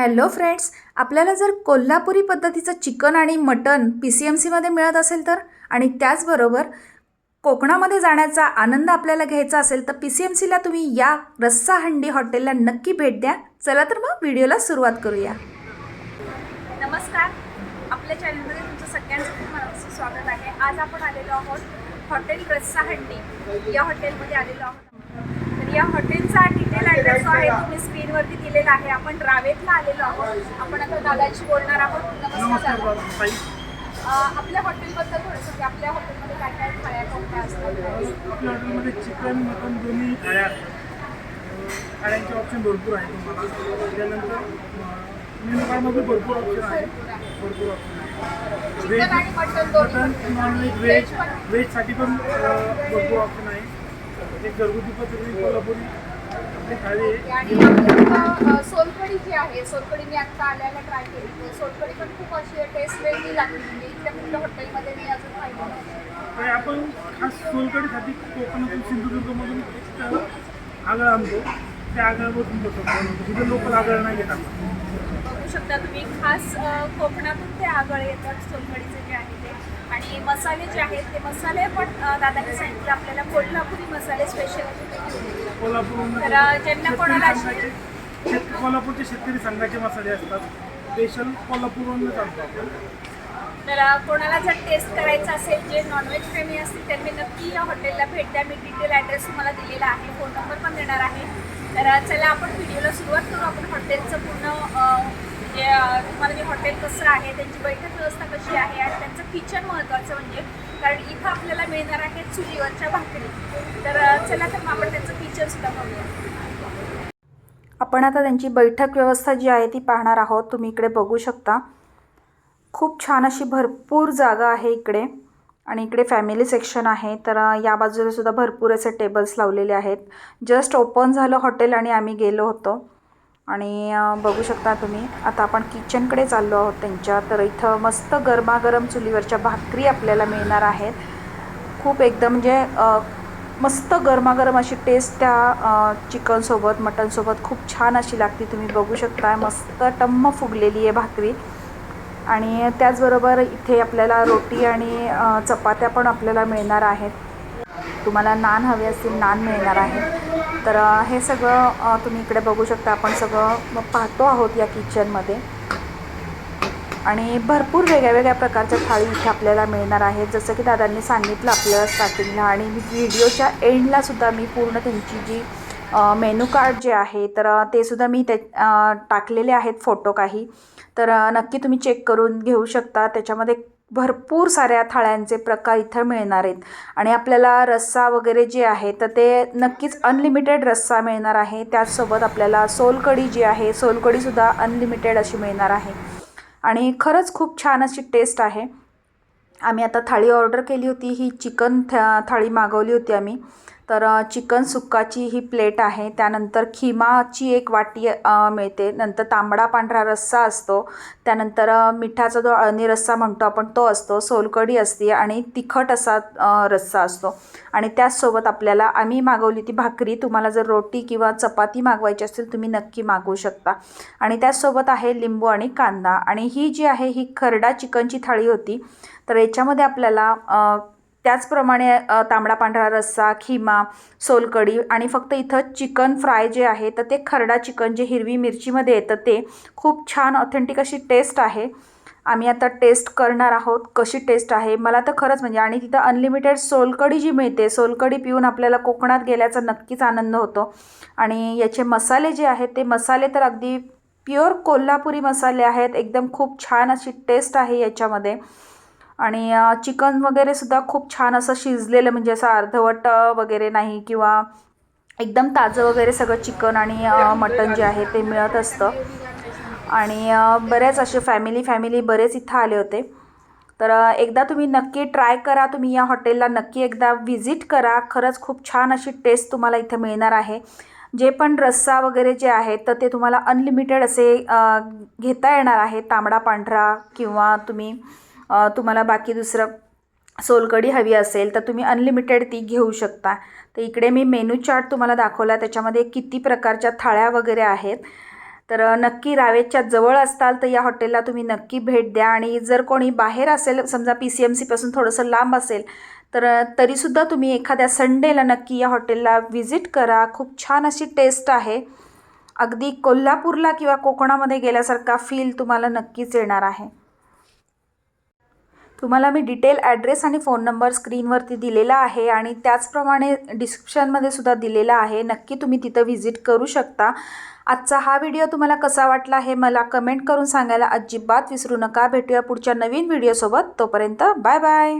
Hello friends आपल्याला जर कोल्हापुरी पद्धतीचं चिकन आणि मटन पी सी एम सीमध्ये मिळत असेल तर आणि त्याचबरोबर कोकणामध्ये जाण्याचा आनंद आपल्याला घ्यायचा असेल तर पी सी एम सीला तुम्ही या रस्सा हंडी हॉटेलला नक्की भेट द्या. चला तर मग व्हिडिओला सुरुवात करूया. नमस्कार आपल्या चॅनलमध्ये तुमचं सगळ्यांचं खूप मनापासून स्वागत आहे. आज आपण आलेलो आहोत हॉटेल रस्सा हंडी. या हॉटेलमध्ये आलेलो आहोत या हॉटेलचा डिटेल ॲड्रेस जो आहे तुम्ही स्क्रीनवरती दिलेला आहे. आपण रावेतला आलेलो आहोत. आपण आता दादाशी बोलणार आहोत. नमस्कार आपल्या हॉटेलबद्दल थोडंसं की आपल्या हॉटेलमध्ये काय काय खाया कोणत्या असतात आपल्या हॉटेलमध्ये चिकन मटन दोन्ही थाळ्या असतात. अं, थाळ्यांचे ऑप्शन भरपूर आहे तुम्हाला. त्यानंतर मेनू कार्डमध्ये भरपूर ऑप्शन आहे. भरपूर ऑप्शन आहे आणि मटन पण. नॉनव्हेज व्हेज व्हेजसाठी पण. भरपूर ऑप्शन आहे. एक घरगुती पद्धती कोल्हापुरी आपली थाळी आहे. आणि जी आहे सोलकढी मी आता आल्याला ट्राय केली. पण खूप अशी टेस्ट वेगळी लागली म्हणजे इथल्या कुठल्या हॉटेलमध्ये मी अजून पाहिलं नव्हतं. तर आपण खास सोलकडीसाठी कोकणातून सिंधुदुर्गमधून आगळ आणतो. त्या आगळामधून बसवतो तिथे लोकल आगळ नाही घेत आपण बघू शकता तुम्ही खास कोकणातून ते आगळ येतात सोलकढीचे जे आहे. आणि मसाले जे आहेत ते मसाले पण दादाने सांगितलं आपल्याला कोल्हापुरी मसाले स्पेशल तर, ज्यांना कोणाला अशी- कोल्हापूरचे शेतकरी संघाचे मसाले असतात. स्पेशल आणतो आपण. तर कोणाला जर टेस्ट करायचं असेल जे नॉनव्हेज प्रेमी असतील त्यांनी नक्की या हॉटेलला भेट द्या. मी डिटेल ॲड्रेस तुम्हाला दिलेला आहे फोन नंबर पण देणार आहे. तर चला आपण व्हिडिओला सुरुवात करू. आपण हॉटेलचं पूर्ण अ, जे अ, तुम्हाला हॉटेल कसं आहे त्यांची बैठक व्यवस्था कशी आहे आणि त्यांचं किचन महत्त्वाचं म्हणजे कारण इथं आपल्याला मिळणार आहे चुलीवरच्या भाकरी. तर चला तर मग आपण त्यांचं किचनसुद्धा बघूया. आपण आता त्यांची बैठक व्यवस्था जी आहे ती पाहणार आहोत. तुम्ही इकडे बघू शकता. खूप छान अशी भरपूर जागा आहे इकडे आणि इकडे फॅमिली सेक्शन आहे. तर या बाजूला सुद्धा भरपूर असे टेबल्स लावलेले आहेत. जस्ट ओपन झालं हॉटेल आणि आम्ही गेलो होतो. आणि बघू शकता तुम्ही आता आपण किचनकडे चाललो आहोत त्यांच्या तर इथं मस्त गरमागरम चुलीवरच्या भाकरी आपल्याला मिळणार आहेत. खूप एकदम म्हणजे मस्त गरमागरम अशी टेस्ट त्या चिकनसोबत मटनसोबत खूप छान अशी लागते. तुम्ही बघू शकता मस्त टम्म फुगलेली आहे भाकरी. आणि त्याचबरोबर इथे आपल्याला रोटी आणि चपात्या पण आपल्याला मिळणार आहेत. तुम्हाला नान हवे असतील नान मिळणार आहेत तर हे सगळं तुम्ही इकडे बघू शकता. आपण सगळं पाहतो आहोत या किचनमध्ये. आणि भरपूर वेगळ्या वेगळ्या प्रकारच्या थाळी इथे आपल्याला मिळणार आहेत. जसं की दादांनी सांगितलं आपल्याला स्टार्टिंगला आणि व्हिडिओच्या एंडला सुद्धा मी पूर्ण त्यांची जी मेनू कार्ड जे आहे तर ते सुद्धा मी ते टाकलेले आहेत फोटो काही. तर नक्की तुम्ही चेक करून घेऊ शकता. त्याच्यामध्ये भरपूर साऱ्या थाळ्यांचे प्रकार इथं मिळणार आहेत. आणि आपल्याला रस्सा वगैरे जे आहे तर ते नक्कीच अनलिमिटेड रस्सा मिळणार आहे. त्याचसोबत आपल्याला सोलकढी जी आहे सोलकढीसुद्धा अनलिमिटेड अशी मिळणार आहे. आणि खरंच खूप छान अशी टेस्ट आहे. आम्ही आता थाळी ऑर्डर केली होती. ही चिकन था थाळी मागवली होती आम्ही. तर चिकन सुक्काची ही प्लेट आहे. त्यानंतर खिमाची एक वाटी मिळते. नंतर तांबडा पांढरा रस्सा असतो. त्यानंतर मिठाचा जो अळणी रस्सा म्हणतो आपण तो असतो. सोलकढी असते आणि तिखट असा रस्सा असतो. आणि त्याचसोबत आपल्याला आम्ही मागवली ती भाकरी. तुम्हाला जर रोटी किंवा चपाती मागवायची असेल तुम्ही नक्की मागवू शकता. आणि त्याचसोबत आहे लिंबू आणि कांदा. आणि ही जी आहे ही खरडा चिकनची थाळी होती. तर याच्यामध्ये आपल्याला त्याचप्रमाणे तांबडा पांढरा रस्सा खिमा सोलकढी आणि फक्त इथं चिकन फ्राय जे आहे तर ते खरडा चिकन जे हिरवी मिरचीमध्ये येतं ते खूप छान ऑथेंटिक अशी टेस्ट आहे. आम्ही आता टेस्ट करणार आहोत कशी टेस्ट आहे. मला तर खरंच म्हणजे आणि तिथं अनलिमिटेड सोलकढी जी मिळते सोलकढी पिऊन आपल्याला कोकणात गेल्याचा नक्कीच आनंद होतो. आणि याचे मसाले जे आहेत ते मसाले तर अगदी प्युअर कोल्हापुरी मसाले आहेत. एकदम खूप छान अशी टेस्ट आहे याच्यामध्ये. आणि चिकन वगैरे सुद्धा खूप छान असं शिजलेलं म्हणजे असं अर्धवट वगैरे नाही किंवा एकदम ताजं वगैरे सगळं चिकन आणि मटण जे आहे ते मिळत असतं. आणि बरेच असे फॅमिली फॅमिली बरेच इथं आले होते. तर एकदा तुम्ही नक्की ट्राय करा तुम्ही या हॉटेलला नक्की एकदा व्हिजिट करा. खरंच खूप छान अशी टेस्ट तुम्हाला इथं मिळणार आहे. जे पण रस्सा वगैरे जे आहेत तर ते तुम्हाला अनलिमिटेड असे घेता येणार आहे. तांबडा पांढरा किंवा तुम्ही तुम्हाला बाकी दुसरं सोलकढी हवी असेल तर तुम्ही अनलिमिटेड ती घेऊ शकता. तर इकडे मी मेनू चार्ट तुम्हाला दाखवला त्याच्यामध्ये किती प्रकारच्या थाळ्या वगैरे आहेत. तर नक्की रावेच्या जवळ असताल तर या हॉटेलला तुम्ही नक्की भेट द्या. आणि जर कोणी बाहेर असेल समजा पी सी एम सीपासून थोडंसं लांब असेल तर तरीसुद्धा तुम्ही एखाद्या संडेला नक्की या हॉटेलला व्हिजिट करा. खूप छान अशी टेस्ट आहे. अगदी कोल्हापूरला किंवा कोकणामध्ये गेल्यासारखा फील तुम्हाला नक्कीच येणार आहे. तुम्हाला मी डिटेल ॲड्रेस आणि फोन नंबर स्क्रीनवरती दिलेला आहे आणि त्याचप्रमाणे डिस्क्रिप्शनमध्ये सुद्धा दिलेला आहे. नक्की तुम्ही तिथं व्हिजिट करू शकता. आजचा हा व्हिडिओ तुम्हाला कसा वाटला हे मला कमेंट करून सांगायला अजिबात विसरू नका. भेटूया पुढच्या नवीन व्हिडिओसोबत. तोपर्यंत बाय बाय.